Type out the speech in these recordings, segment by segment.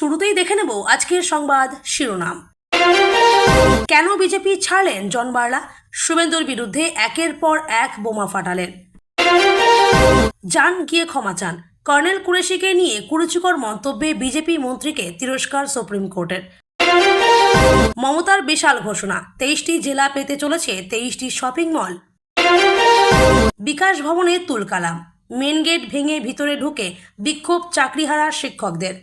শুরুতেই দেখে নেব আজকের সংবাদ শিরোনাম। কেন বিজেপি ছাড়লেন জন বার্লা? শুভেন্দুর বিরুদ্ধে একের পর এক বোমা ফাটালেন। যান গিয়ে ক্ষমা চান। কর্নেল কুরেশিকে নিয়ে কুরুচিকর মন্তব্যে বিজেপি মন্ত্রীকে তিরস্কার সুপ্রিম কোর্টের। মমতার বিশাল ঘোষণা। তেইশটি জেলা পেতে চলেছে তেইশটি শপিং মল। বিকাশ ভবনে তুলকালাম মেন গেট ভেঙে ভিতরে ঢুকে বিক্ষোভ চাকরিহারা শিক্ষকদের।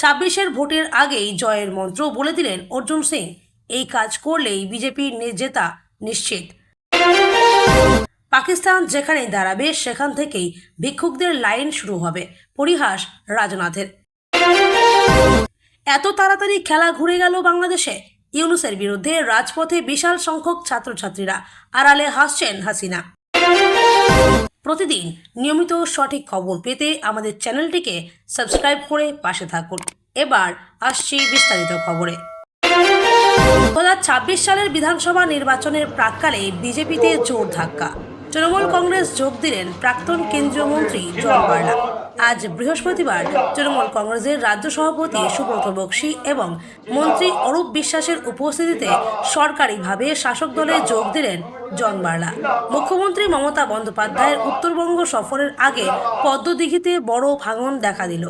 ছাব্বিশের ভোটের আগেই জয়ের মন্ত্র বলে দিলেন অর্জুন সিং। এই কাজ করলেই বিজেপির জেতা নিশ্চিত। পাকিস্তান যেখানেই দাঁড়াবে, সেখান থেকেই ভিক্ষুকদের লাইন শুরু হবে, পরিহাস রাজনাথের। এত তাড়াতাড়ি খেলা ঘুরে গেল বাংলাদেশে। ইউনুসের বিরুদ্ধে রাজপথে বিশাল সংখ্যক ছাত্রছাত্রীরা আড়ালে হাসছেন হাসিনা। প্রতিদিন নিয়মিত সঠিক খবর পেতে আমাদের চ্যানেলটিকে সাবস্ক্রাইব করে পাশে থাকুন। এবার আসছি বিস্তারিত খবরে। দু সালের বিধানসভা নির্বাচনের প্রাককালে বিজেপিতে জোর ধাক্কা। তৃণমূল কংগ্রেস যোগ দিলেন প্রাক্তন কেন্দ্রীয় মন্ত্রী জন বার্লা আজ বৃহস্পতিবার তৃণমূল কংগ্রেসের রাজ্য সভাপতি সুব্রত বক্সি এবং মন্ত্রী অরূপ বিশ্বাসের উপস্থিতিতে সরকারিভাবে শাসক দলে যোগ দিলেন জন বার্লা। মুখ্যমন্ত্রী মমতা বন্দ্যোপাধ্যায়ের উত্তরবঙ্গ সফরের আগে পদ্মদিঘিতে বড় ভাঙন দেখা দিল।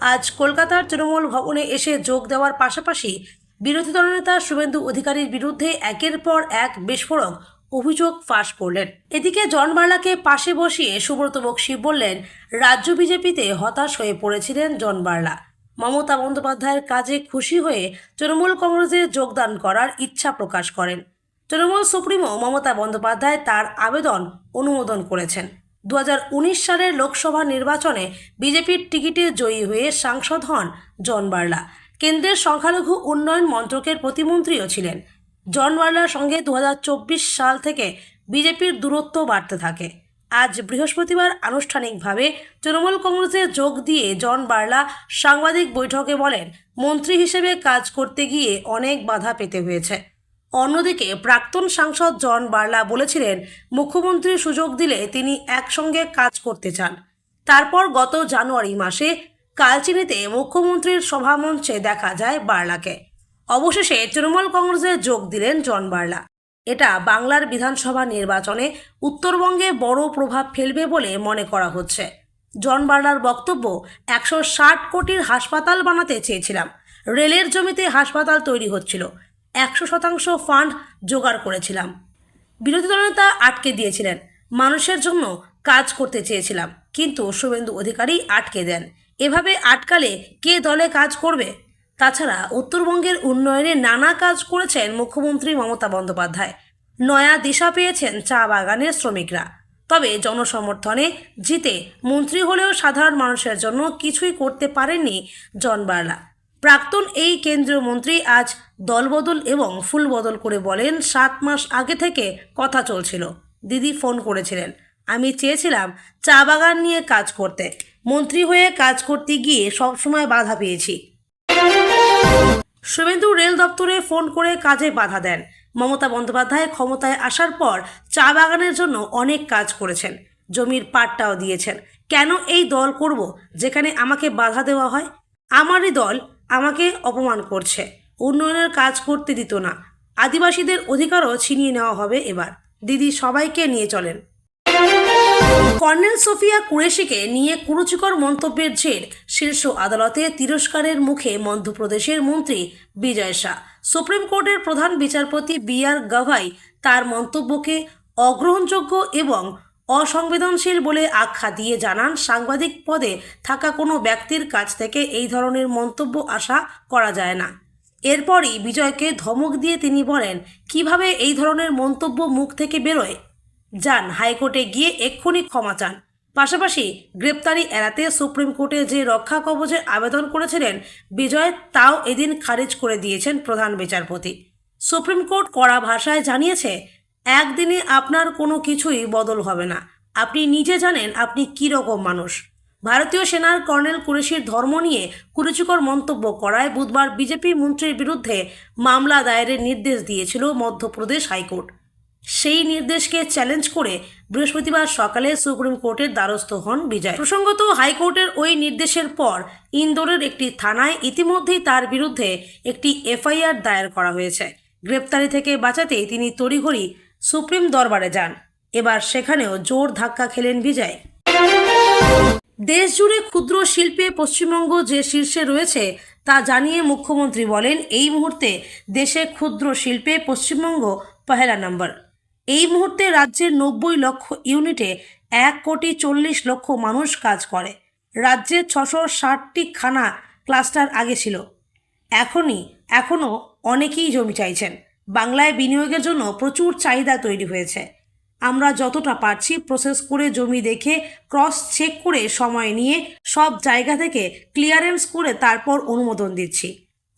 আজ কলকাতার তৃণমূল ভবনে এসে যোগ দেওয়ার পাশাপাশি বিরোধী দলনেতা শুভেন্দু অধিকারীর বিরুদ্ধে একের পর এক বিস্ফোরক অভিযোগ ফাঁস করলেন। এদিকে জন বার্লাকে পাশে বসিয়ে সুব্রত বক্সি বললেন, রাজ্য বিজেপিতে হতাশ হয়ে পড়েছিলেন জন বার্লা। মমতা বন্দ্যোপাধ্যায়ের কাজে খুশি হয়ে তৃণমূল কংগ্রেসে যোগদান করার ইচ্ছা প্রকাশ করেন। তৃণমূল সুপ্রিমো মমতা বন্দ্যোপাধ্যায় তার আবেদন অনুমোদন করেছেন। দু হাজার উনিশ সালের লোকসভা নির্বাচনে বিজেপির টিকিটে জয়ী হয়ে সাংসদ হন জন বার্লা। কেন্দ্রের সংখ্যালঘু উন্নয়ন মন্ত্রকের প্রতিমন্ত্রীও ছিলেন। জন বার্লার সঙ্গে দু হাজার চব্বিশ সাল থেকে বিজেপির দূরত্ব বাড়তে থাকে। আজ বৃহস্পতিবার আনুষ্ঠানিকভাবে তৃণমূল কংগ্রেসে যোগ দিয়ে জন বার্লা সাংবাদিক বৈঠকে বলেন, মন্ত্রী হিসেবে কাজ করতে গিয়ে অনেক বাধা পেতে হয়েছে। অন্যদিকে প্রাক্তন সাংসদ জন বার্লা বলেছিলেন, মুখ্যমন্ত্রী সুযোগ দিলে তিনি একসঙ্গে কাজ করতে চান। তারপর গত জানুয়ারি মাসে কালচিনিতে মুখ্যমন্ত্রীর সভামঞ্চে দেখা যায় বার্লাকে। অবশেষে তৃণমূল কংগ্রেসে যোগ দিলেন জন বার্লা। এটা বাংলার বিধানসভা নির্বাচনে উত্তরবঙ্গে বড় প্রভাব ফেলবে বলে মনে করা হচ্ছে। জন বার্লার বক্তব্য, একশো ষাট কোটির হাসপাতাল বানাতে চেয়েছিলাম। রেলের জমিতে হাসপাতাল তৈরি হচ্ছিল। একশো শতাংশ ফান্ড জোগাড় করেছিলাম। বিরোধী দলনেতা আটকে দিয়েছিলেন। মানুষের জন্য কাজ করতে চেয়েছিলাম। কিন্তু শুভেন্দু অধিকারী আটকে দেন। এভাবে আটকালে কে দলে কাজ করবে? তাছাড়া উত্তরবঙ্গের উন্নয়নে নানা কাজ করেছেন মুখ্যমন্ত্রী মমতা বন্দ্যোপাধ্যায়। নয়া দিশা পেয়েছেন চা বাগানের শ্রমিকরা। তবে জনসমর্থনে জিতে মন্ত্রী হলেও সাধারণ মানুষের জন্য কিছুই করতে পারেননি জন বার্লা। প্রাক্তন এই কেন্দ্রীয় মন্ত্রী আজ দলবদল এবং ফুল বদল করে বলেন, সাত মাস আগে থেকে কথা চলছিল। দিদি ফোন করেছিলেন, আমি চেয়েছিলাম চা বাগান নিয়ে কাজ করতে। মন্ত্রী হয়ে কাজ করতে গিয়ে সবসময় বাধা পেয়েছি। শুভেন্দু রেল দপ্তরে ফোন করে কাজে বাধা দেন। মমতা বন্দ্যোপাধ্যায় ক্ষমতায় আসার পর চা বাগানের জন্য অনেক কাজ করেছেন। জমির পাটটাও দিয়েছেন। কেন এই দল করব, যেখানে আমাকে বাধা দেওয়া হয়? আমারই দল আমাকে অপমান করছে। উন্নয়নের কাজ করতে দিত না। আদিবাসীদের অধিকারও ছিনিয়ে নেওয়া হবে এবার। দিদি সবাইকে নিয়ে চলেন। কর্নেল সোফিয়া কুরেশিকে নিয়ে কুরুচিকর মন্তব্যের জের শীর্ষ আদালতে তিরস্কারের মুখে মধ্যপ্রদেশের মন্ত্রী বিজয় শাহ। সুপ্রিম কোর্টের প্রধান বিচারপতি বি আর গাভাই তার মন্তব্যকে অগ্রহণযোগ্য এবং অসংবেদনশীল বলে আখ্যা দিয়ে জানান, সাংবাদিক পদে থাকা কোনো ব্যক্তির কাছ থেকে এই ধরনের মন্তব্য আশা করা যায় না। এরপরই বিজয়কে ধমক দিয়ে তিনি বলেন, কীভাবে এই ধরনের মন্তব্য মুখ থেকে বেরোয়? যান হাইকোর্টে গিয়ে এক্ষুনি ক্ষমা চান। পাশাপাশি গ্রেপ্তারি এড়াতে সুপ্রিম কোর্টে যে রক্ষা কবচের আবেদন করেছিলেন, বিজয় তাও এদিন খারিজ করে দিয়েছেন প্রধান বিচারপতি। সুপ্রিম কোর্ট কড়া ভাষায় জানিয়েছে, একদিনে আপনার কোনো কিছুই বদল হবে না। আপনি নিজে জানেন আপনি কী রকম মানুষ। ভারতীয় সেনার কর্নেল কুরেশির ধর্ম নিয়ে কুরুচিকর মন্তব্য করায় বুধবার বিজেপি মন্ত্রীর বিরুদ্ধে মামলা দায়েরের নির্দেশ দিয়েছিল মধ্যপ্রদেশ হাইকোর্ট। সেই নির্দেশকে চ্যালেঞ্জ করে বৃহস্পতিবার সকালে সুপ্রিম কোর্টের দ্বারস্থ হন বিজয়। প্রসঙ্গত হাইকোর্টের ওই নির্দেশের পর ইন্দোরের একটি থানায় ইতিমধ্যেই তার বিরুদ্ধে একটি এফআইআর দায়ের করা হয়েছে। গ্রেপ্তারি থেকে বাঁচাতে তিনি তড়িঘড়ি সুপ্রিম দরবারে যান। এবার সেখানেও জোর ধাক্কা খেলেন বিজয়। দেশ জুড়ে ক্ষুদ্র শিল্পে পশ্চিমবঙ্গ যে শীর্ষে রয়েছে তা জানিয়ে মুখ্যমন্ত্রী বলেন, এই মুহূর্তে দেশে ক্ষুদ্র শিল্পে পশ্চিমবঙ্গ পহেলা নম্বর। এই মুহূর্তে রাজ্যের নব্বই লক্ষ ইউনিটে এক কোটি চল্লিশ লক্ষ মানুষ কাজ করে। রাজ্যে ছশো ষাটটি খানা ক্লাস্টার আগে ছিল। এখনই এখনও অনেকেই জমি চাইছেন। বাংলায় বিনিয়োগের জন্য প্রচুর চাহিদা তৈরি হয়েছে। আমরা যতটা পারছি প্রসেস করে জমি দেখে ক্রস চেক করে সময় নিয়ে সব জায়গা থেকে ক্লিয়ারেন্স করে তারপর অনুমোদন দিচ্ছি।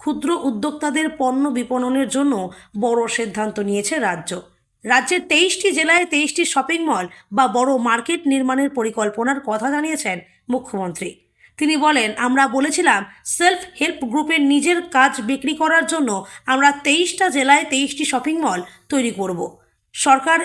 ক্ষুদ্র উদ্যোক্তাদের পণ্য বিপণনের জন্য বড় সিদ্ধান্ত নিয়েছে রাজ্য। রাজ্যের তেইশটি জেলায় তেইশটি শপিং মল বা বড় মার্কেট নির্মাণের পরিকল্পনার কথা জানিয়েছেন মুখ্যমন্ত্রী। তিনি বলেন, আমরা বলেছিলাম সেলফ হেল্প গ্রুপের নিজের কাজ বিক্রি করার জন্য আমরা তেইশটা জেলায় তেইশটি শপিং মল তৈরি করব। সরকার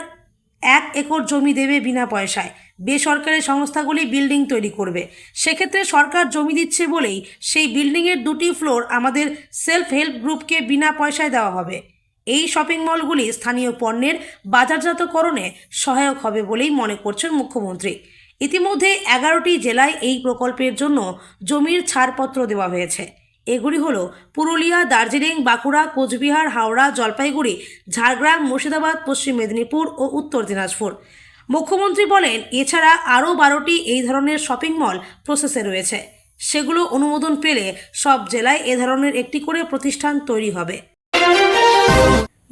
এক একর জমি দেবে বিনা পয়সায়। বেসরকারি সংস্থাগুলি বিল্ডিং তৈরি করবে। সেক্ষেত্রে সরকার জমি দিচ্ছে বলেই সেই বিল্ডিংয়ের দুটি ফ্লোর আমাদের সেলফ হেল্প গ্রুপকে বিনা পয়সায় দেওয়া হবে। এই শপিং মলগুলি স্থানীয় পণ্যের বাজারজাতকরণে সহায়ক হবে বলেই মনে করছেন মুখ্যমন্ত্রী। ইতিমধ্যে এগারোটি জেলায় এই প্রকল্পের জন্য জমির ছাড়পত্র দেওয়া হয়েছে। এগুলি হলো পুরুলিয়া, দার্জিলিং, বাঁকুড়া, কোচবিহার, হাওড়া, জলপাইগুড়ি, ঝাড়গ্রাম, মুর্শিদাবাদ, পশ্চিম মেদিনীপুর ও উত্তর দিনাজপুর। মুখ্যমন্ত্রী বলেন, এছাড়া আরও বারোটি এই ধরনের শপিং মল প্রসেসে রয়েছে। সেগুলো অনুমোদন পেলে সব জেলায় এ ধরনের একটি করে প্রতিষ্ঠান তৈরি হবে।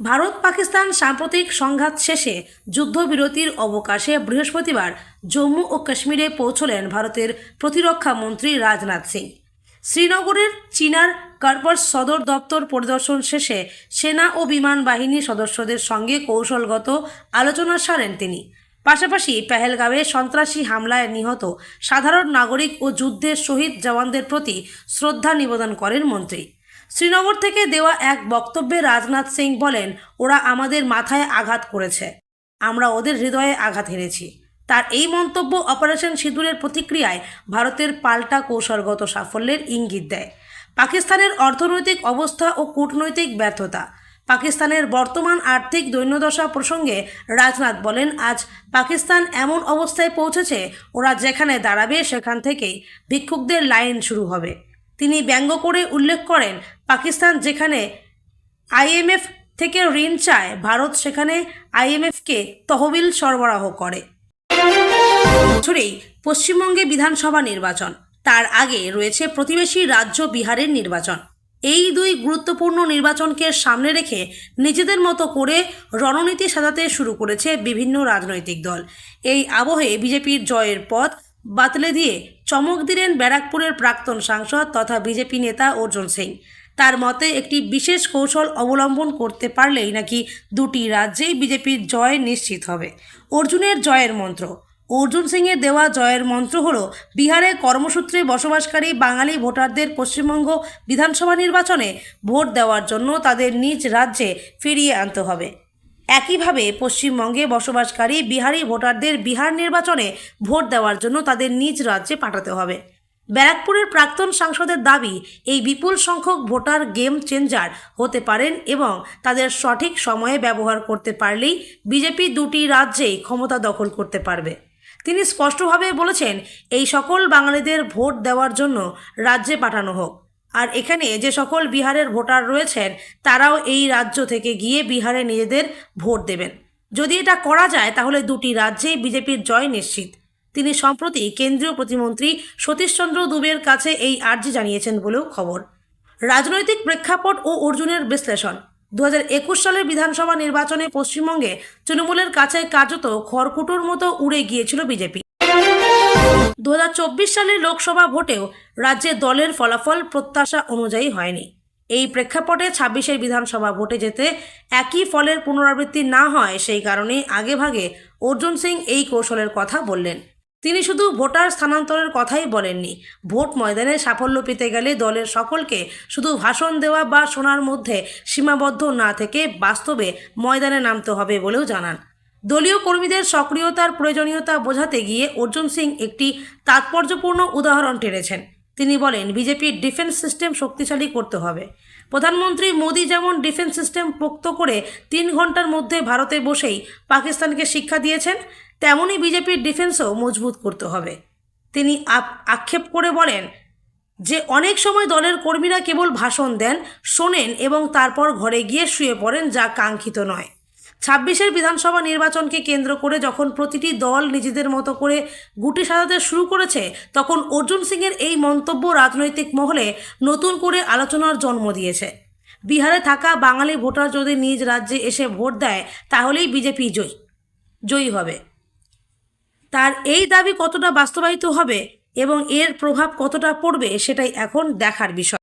ভারত পাকিস্তান সাম্প্রতিক সংঘাত শেষে যুদ্ধবিরতির অবকাশে বৃহস্পতিবার জম্মু ও কাশ্মীরে পৌঁছলেন ভারতের প্রতিরক্ষা মন্ত্রী রাজনাথ সিং। শ্রীনগরের চীনার কার্পাস সদর দপ্তর পরিদর্শন শেষে সেনা ও বিমান বাহিনীর সদস্যদের সঙ্গে কৌশলগত আলোচনা সারেন তিনি। পাশাপাশি পেহেলগাঁওয়ে সন্ত্রাসী হামলায় নিহত সাধারণ নাগরিক ও যুদ্ধের শহীদ জওয়ানদের প্রতি শ্রদ্ধা নিবেদন করেন মন্ত্রী। শ্রীনগর থেকে দেওয়া এক বক্তব্যে রাজনাথ সিং বলেন, ওরা আমাদের মাথায় আঘাত করেছে। আমরা ওদের হৃদয়ে আঘাত হেরেছি তার এই মন্তব্য অপারেশন সিঁদুরের প্রতিক্রিয়ায় ভারতের পাল্টা কৌশলগত সাফল্যের ইঙ্গিত দেয়। পাকিস্তানের অর্থনৈতিক অবস্থা ও কূটনৈতিক ব্যর্থতা। পাকিস্তানের বর্তমান আর্থিক দৈন্যদশা প্রসঙ্গে রাজনাথ বলেন, আজ পাকিস্তান এমন অবস্থায় পৌঁছেছে, ওরা যেখানে দাঁড়াবে সেখান থেকেই ভিক্ষুকদের লাইন শুরু হবে। তিনি ব্যঙ্গ করে উল্লেখ করেন, পাকিস্তান যেখানে আইএমএফ থেকে ঋণ চায়, ভারত সেখানে আইএমএফকে তহবিল সরবরাহ করে। বছরেই পশ্চিমবঙ্গে বিধানসভা নির্বাচন, তার আগে রয়েছে প্রতিবেশী রাজ্য বিহারের নির্বাচন। এই দুই গুরুত্বপূর্ণ নির্বাচনকে সামনে রেখে নিজেদের মতো করে রণনীতি সাজাতে শুরু করেছে বিভিন্ন রাজনৈতিক দল। এই আবহে বিজেপির জয়ের পথ বাতলে দিয়ে চমক দিলেন ব্যারাকপুরের প্রাক্তন সাংসদ তথা বিজেপি নেতা অর্জুন সিং। তার মতে, একটি বিশেষ কৌশল অবলম্বন করতে পারলেই নাকি দুটি রাজ্যেই বিজেপির জয় নিশ্চিত হবে। অর্জুনের জয়ের মন্ত্র। অর্জুন সিংয়ের দেওয়া জয়ের মন্ত্র হল, বিহারে কর্মসূত্রে বসবাসকারী বাঙালি ভোটারদের পশ্চিমবঙ্গ বিধানসভা নির্বাচনে ভোট দেওয়ার জন্য তাদের নিজ রাজ্যে ফিরিয়ে আনতে হবে। একইভাবে পশ্চিমবঙ্গে বসবাসকারী বিহারি ভোটারদের বিহার নির্বাচনে ভোট দেওয়ার জন্য তাদের নিজ রাজ্যে পাঠাতে হবে। ব্যারাকপুরের প্রাক্তন সাংসদের দাবি, এই বিপুল সংখ্যক ভোটার গেম চেঞ্জার হতে পারেন এবং তাদের সঠিক সময়ে ব্যবহার করতে পারলেই বিজেপি দুটি রাজ্যেই ক্ষমতা দখল করতে পারবে। তিনি স্পষ্টভাবে বলেছেন, এই সকল বাঙালিদের ভোট দেওয়ার জন্য রাজ্যে পাঠানো হোক। আর এখানে যে সকল বিহারের ভোটার রয়েছেন, তারাও এই রাজ্য থেকে গিয়ে বিহারে নিজেদের ভোট দেবেন। যদি এটা করা যায়, তাহলে দুটি রাজ্যেই বিজেপির জয় নিশ্চিত। তিনি সম্প্রতি কেন্দ্রীয় প্রতিমন্ত্রী সতীশচন্দ্র দুবের কাছে এই আর্জি জানিয়েছেন বলেও খবর। রাজনৈতিক প্রেক্ষাপট ও অর্জুনের বিশ্লেষণ। দু হাজার একুশ সালের বিধানসভা নির্বাচনে পশ্চিমবঙ্গে তৃণমূলের কাছে কার্যত খড়কুটোর মতো উড়ে গিয়েছিল বিজেপি। দু হাজার চব্বিশ সালের লোকসভা ভোটেও রাজ্যে দলের ফলাফল প্রত্যাশা অনুযায়ী হয়নি। এই প্রেক্ষাপটে ছাব্বিশের বিধানসভা ভোটে যেতে একই ফলের পুনরাবৃত্তি না হয় সেই কারণে আগেভাগে অর্জুন সিং এই কৌশলের কথা বললেন। তিনি শুধু ভোটার স্থানান্তরের কথাই বলেননি, ভোট ময়দানে সাফল্য পেতে গেলে দলের সকলকে শুধু ভাষণ দেওয়া বা শোনার মধ্যে সীমাবদ্ধ না থেকে বাস্তবে ময়দানে নামতে হবে বলেও জানান। দলীয় কর্মীদের সক্রিয়তার প্রয়োজনীয়তা বোঝাতে গিয়ে অর্জুন সিং একটি তাৎপর্যপূর্ণ উদাহরণ টেনেছেন। তিনি বলেন, বিজেপির ডিফেন্স সিস্টেম শক্তিশালী করতে হবে। প্রধানমন্ত্রী মোদী যেমন ডিফেন্স সিস্টেম পোক্ত করে তিন ঘণ্টার মধ্যে ভারতে বসেই পাকিস্তানকে শিক্ষা দিয়েছেন তেমনই বিজেপির ডিফেন্সও মজবুত করতে হবে। তিনি আক্ষেপ করে বলেন যে, অনেক সময় দলের কর্মীরা কেবল ভাষণ দেন, শোনেন এবং তারপর ঘরে গিয়ে শুয়ে পড়েন, যা কাঙ্ক্ষিত নয়। ছাব্বিশের বিধানসভা নির্বাচনকে কেন্দ্র করে যখন প্রতিটি দল নিজেদের মতো করে গুটি সাজাতে শুরু করেছে, তখন অর্জুন সিংয়ের এই মন্তব্য রাজনৈতিক মহলে নতুন করে আলোচনার জন্ম দিয়েছে। বিহারে থাকা বাঙালি ভোটার যদি নিজ রাজ্যে এসে ভোট দেয়, তাহলেই বিজেপি জয়ী। জয়ী হবে। তার এই দাবি কতটা বাস্তবায়িত হবে এবং এর প্রভাব কতটা পড়বে, সেটাই এখন দেখার বিষয়।